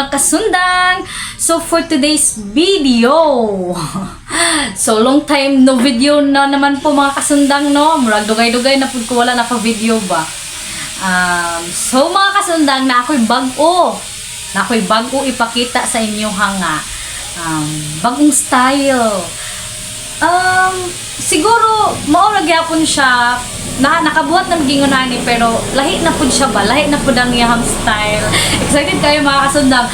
mga kasundang! So for today's video, so long time no video na naman po mga kasundang no, murag dugay-dugay na po ko wala naka-video ba. Um, so mga kasundang na ako'y bago, na ako'y bago ipakita sa inyo hanga. Um, bagong style. Um, siguro, maura gyapon siya, na nakabuhat ng gingunan ni pero lahi na pud siya ba? Lahi na pud ang iyang style. Excited kayo mga kasundang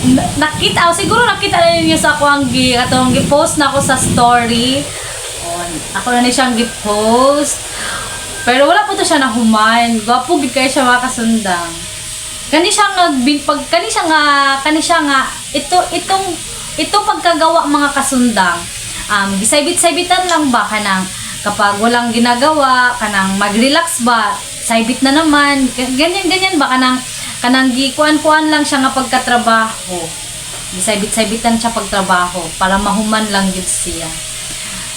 Na- nakita oh, siguro nakita na ninyo sa ako ang gi atong gi-post na ako sa story. On ako na ni siyang gi-post. Pero wala po to siya nahuman gwapo gid kayo siya mga kasundang kani siya nga pag kani siya nga kani siya nga ito itong ito pagkagawa mga kasundang um gisaybit-saybitan lang ba kanang kapag walang ginagawa kanang mag-relax ba? Saybit na naman. Ganyan ganyan ba? Kanang kanang gikuan-kuan lang siya nga pagkatrabaho. Gisaybit-saybitan siya pagtrabaho para mahuman lang gid siya.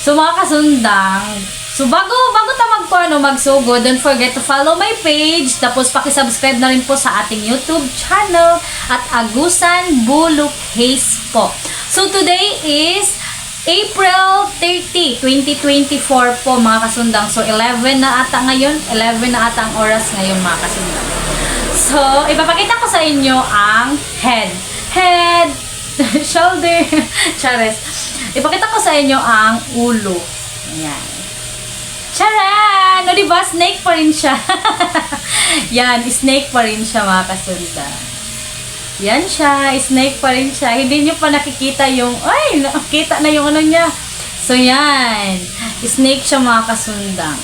So mga kasundang, so bago bago ta magpuano magsugo, don't forget to follow my page, tapos paki-subscribe na rin po sa ating YouTube channel at Agusan Buluk Haze po. So today is April 30, 2024 po mga kasundang. So 11 na ata ngayon, 11 na ata ang oras ngayon mga kasundang. So ipapakita ko sa inyo ang head. Head, shoulder, chares. Ipakita ko sa inyo ang ulo. Ayan. Charan! O, diba? Snake pa rin siya. Yan, snake pa rin siya, mga kasunda. Yan siya, snake pa rin siya. Hindi nyo pa nakikita yung, ay, nakita na yung ano niya. So, yan. Snake siya, mga kasundang.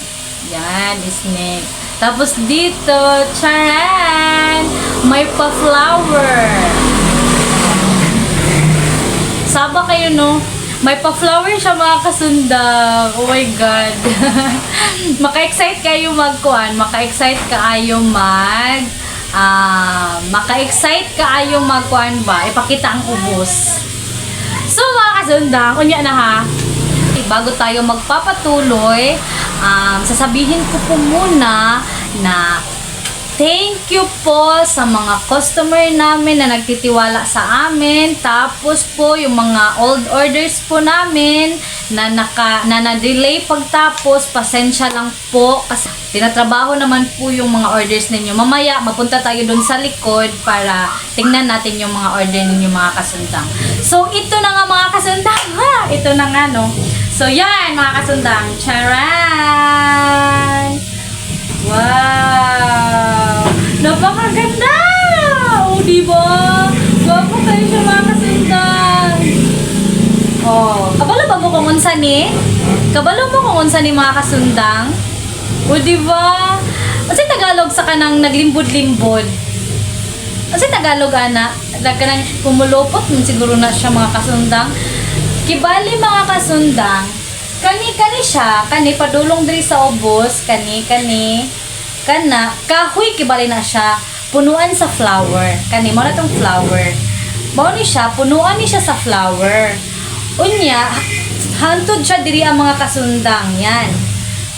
Yan, snake. Tapos dito, charan! May pa-flower. Saba kayo, no? May pa-flower siya mga kasundang. Oh my God. maka-excite kayo magkuhan. Maka-excite kayo mag... ah maka-excite kayo magkuhan ba? Ipakita ang ubos. So mga kasundang, unya na ha. Bago tayo magpapatuloy, um, sasabihin ko po muna na Thank you po sa mga customer namin na nagtitiwala sa amin. Tapos po yung mga old orders po namin na naka na na-delay pagtapos, pasensya lang po kasi tinatrabaho naman po yung mga orders ninyo. Mamaya mapunta tayo dun sa likod para tingnan natin yung mga order ninyo mga kasundang. So ito na nga mga kasundang. Ha, ito na nga no. So yan mga kasundang. Charan! Wow! Napakaganda! O, di ba? Gwapo kayo siya mga kasundang. Oh, kabalo ba mo kung unsa ni? Kabalo mo kung unsa ni mga kasundang? O, di ba? Kasi Tagalog sa kanang naglimbod-limbod. Kasi Tagalog ana, kanang kumulupot man siguro na siya mga kasundang. Kibali mga kasundang, kani-kani siya, kani padulong diri sa ubos, kani-kani, kana, kahoy kibali na siya, punuan sa flower. Kani, mo na tong flower. Mao ni siya, punuan ni siya sa flower. Unya, hantod siya diri ang mga kasundang, yan.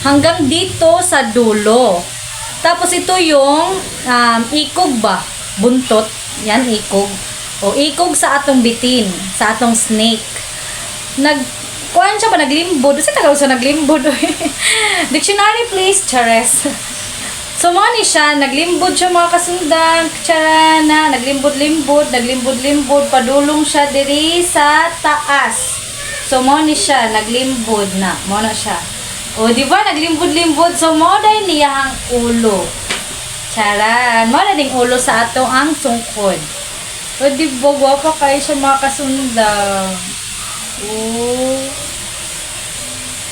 Hanggang dito sa dulo. Tapos ito yung um, ikog ba? Buntot. Yan, ikog. O ikog sa atong bitin, sa atong snake. Nag kuan siya ba naglimbod? Kasi tagal sa naglimbod. Dictionary please, Chares. So ni siya, naglimbod siya mga kasundang, charana, naglimbod-limbod, naglimbod-limbod, padulong siya diri sa taas. So mo siya, naglimbod na, mo na siya. O di ba naglimbod-limbod, so mo niya ang ulo. Charan, mo na ding ulo sa atong ang sungkod. O di ba, gwapa kayo siya mga kasundang. Oh.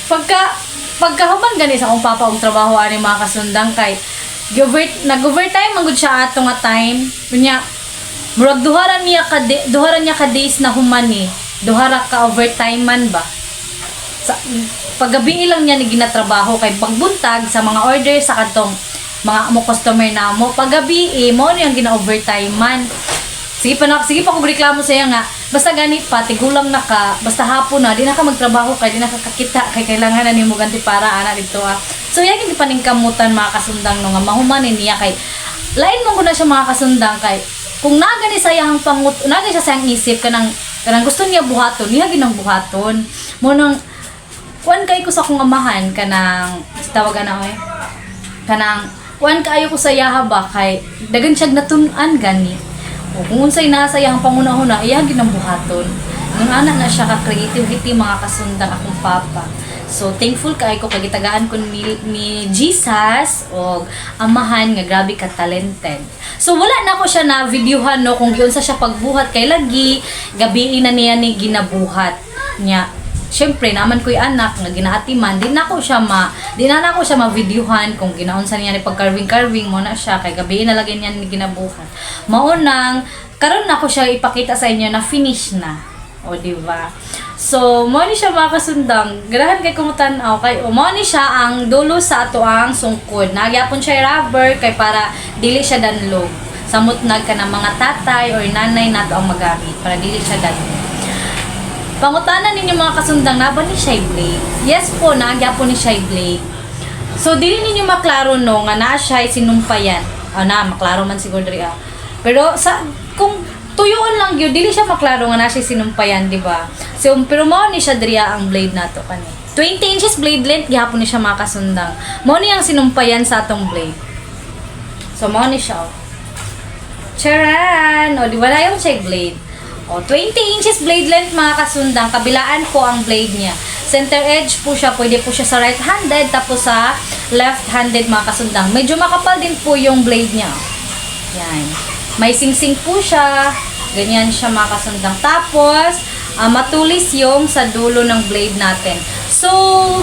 Pagka pagkahuman gani sa akong papa og trabaho ani mga kasundang kay over nag-overtime man gud siya ato nga time. Kunya murag duha ra niya ka de, duha ra niya ka days na human ni. Duha ra ka overtime man ba. Sa paggabi lang niya ni ginatrabaho kay pagbuntag sa mga order sa kadtong mga mo customer na mo paggabi eh, mo ang gina-overtime man. Sige pa na, sige pa ko reklamo sa iya nga. Basta gani pa tigulang na ka, basta hapon na di na ka magtrabaho kay di na ka kakita kay kailangan na nimo ganti para ana dito ah. So yan hindi paningkamutan mga kasundang no nga mahuman ni niya kay lain mo na siya mga kasundang kay kung naga ni sayang pangut naga siya sayang isip kanang kanang gusto niya buhaton niya ginang buhaton. Mo nang kuan kay ko sa akong amahan kanang tawagan na oy kanang kuan kaayo ko sa yaha ba kay dagan siya natun-an gani. O kung unsay nasa iyang panguna-una iya ginang buhaton. Nung anak na siya ka creativity mga kasundang akong papa So, thankful kay ko kay gitagaan ko ni, ni Jesus o amahan nga grabe ka talented. So, wala na ko siya na videohan no kung giunsa siya pagbuhat kay lagi gabi na niya ni ginabuhat niya. Siyempre, naman ko'y anak nga ginahatiman, di na ko siya ma, di na ko siya ma-videohan kung ginaunsa niya ni pag-carving-carving mo na siya, kay gabi na lagi niya ni ginabuhat. Maunang, karon na ko siya ipakita sa inyo na finish na. O, di ba? So, mo ni siya mga kasundang. Ganahan kay kumutan-aw kay o mo ni siya ang dulo sa ato ang sungkod. Nagyapon siya rubber kay para dili siya danlog. Samot nag ka ng mga tatay or nanay nato ang magamit para dili siya danlog. Pangutanan ninyo mga kasundang na ba ni siya blade? Yes po, nagyapon ni siya blade. So, dili ninyo maklaro no nga na siya sinumpayan. Ah, na, maklaro man siguro diri ah. Pero sa kung tuyoon lang gyud dili siya maklaro nga na siya sinumpayan, di ba? So, pero mo ni siya diri ah, ang blade nato kani. 20 inches blade length gihapon ni siya mga kasundang. Mo ni ang sinumpayan sa atong blade. So, mo ni siya. oh. Charan! O, di wala yung check blade. O, 20 inches blade length mga kasundang. Kabilaan po ang blade niya. Center edge po siya. Pwede po siya sa right-handed. Tapos sa left-handed mga kasundang. Medyo makapal din po yung blade niya. Yan. May singsing po siya. Ganyan siya mga kasundang. Tapos, ah, matulis yung sa dulo ng blade natin. So,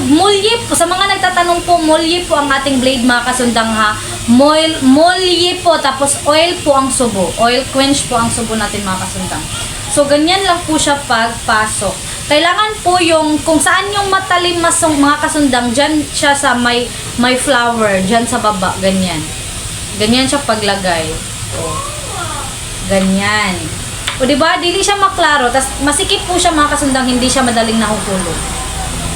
mulye po. Sa mga nagtatanong po, mulye po ang ating blade mga kasundang ha. Mol, mulye po. Tapos, oil po ang subo. Oil quench po ang subo natin mga kasundang. So, ganyan lang po siya pagpasok. Kailangan po yung, kung saan yung matalim masong mga kasundang, dyan siya sa may, may flower, dyan sa baba, ganyan. Ganyan siya paglagay. O. Ganyan. O di ba dili siya maklaro, tas masikip po siya mga kasundang, hindi siya madaling nahuhulog.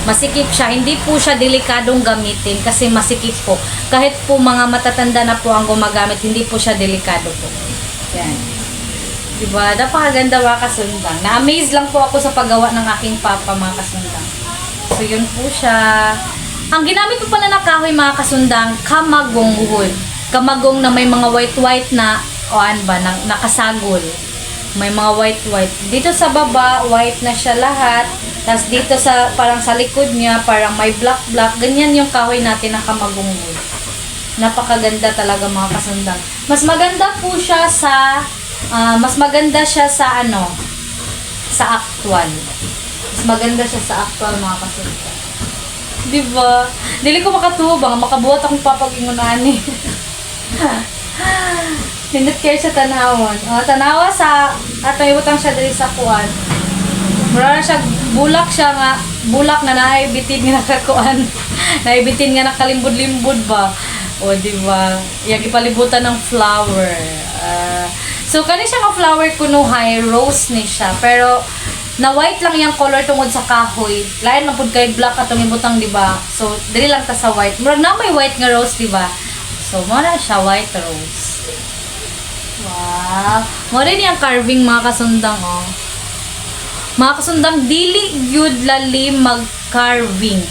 Masikip siya, hindi po siya delikadong gamitin kasi masikip po. Kahit po mga matatanda na po ang gumagamit, hindi po siya delikado po. Yan. Diba? Napakaganda mga kasundang. Na-amaze lang po ako sa paggawa ng aking papa mga kasundang. So yun po siya. Ang ginamit ko pala na kahoy mga kasundang, kamagong wood. Kamagong na may mga white-white na, o ano ba, na, nakasagol. May mga white-white. Dito sa baba, white na siya lahat. Tapos dito sa, parang sa likod niya, parang may black-black. Ganyan yung kahoy natin na kamagong wood. Napakaganda talaga mga kasundang. Mas maganda po siya sa, ah, mas maganda siya sa ano, sa actual. Mas maganda siya sa actual mga kasundang. Di ba? Dili ko makatuwa ba? Makabuhat akong papagingunan eh. Hindot kayo sa tanawon. O, tanawa sa, at may butang siya dali sa kuan. Mura na siya, bulak siya nga, bulak nga naibitin nga nakakuan. naibitin nga nakalimbod-limbod ba? O, di ba? Yung ipalibutan ng flower. Ah, so, kani siya nga flower kuno high rose ni siya. Pero, na white lang yung color tungod sa kahoy. Lain lang pud kay black atong ibutang, di ba? So, dili lang ta sa white. Murag na may white nga rose, di ba? So, mo na siya white rose. Wow. Mo rin yung carving mga kasundang, oh. Mga kasundang, dili gyud lalim mag-carving.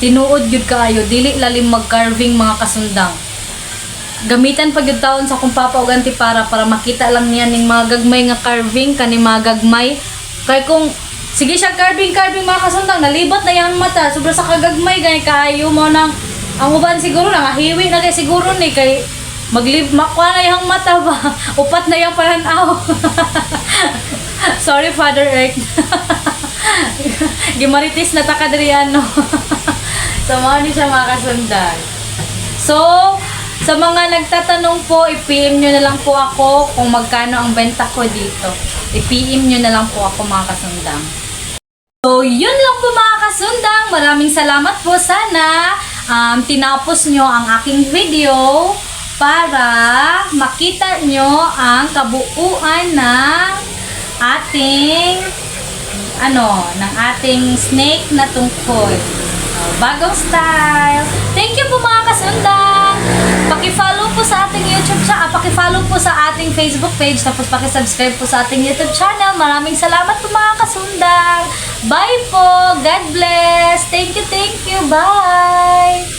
Tinuod gyud kaayo, dili lalim mag-carving mga kasundang. Gamitan pag yung taon sa kung papa ganti para para makita lang niya ning mga gagmay nga carving kani mga gagmay kay kung sige siya carving carving mga kasundang nalibat na yang mata sobra sa kagagmay gay kaayo mo nang ang uban siguro na hiwi na kay siguro ni kay maglib makwa na yung mata ba upat na yung pananaw sorry father earth gimaritis na takadriano so mga ni siya mga kasundan so sa mga nagtatanong po, i-PM nyo na lang po ako kung magkano ang benta ko dito. I-PM nyo na lang po ako mga kasundang. So, yun lang po mga kasundang. Maraming salamat po. Sana um, tinapos nyo ang aking video para makita nyo ang kabuuan ng ating ano, ng ating snake na tungkol. Bagong style. Thank you po mga kasundang. Paki-follow po sa ating YouTube channel, paki-follow po sa ating Facebook page, tapos paki-subscribe po sa ating YouTube channel. Maraming salamat po mga kasundang. Bye po. God bless. Thank you, thank you. Bye.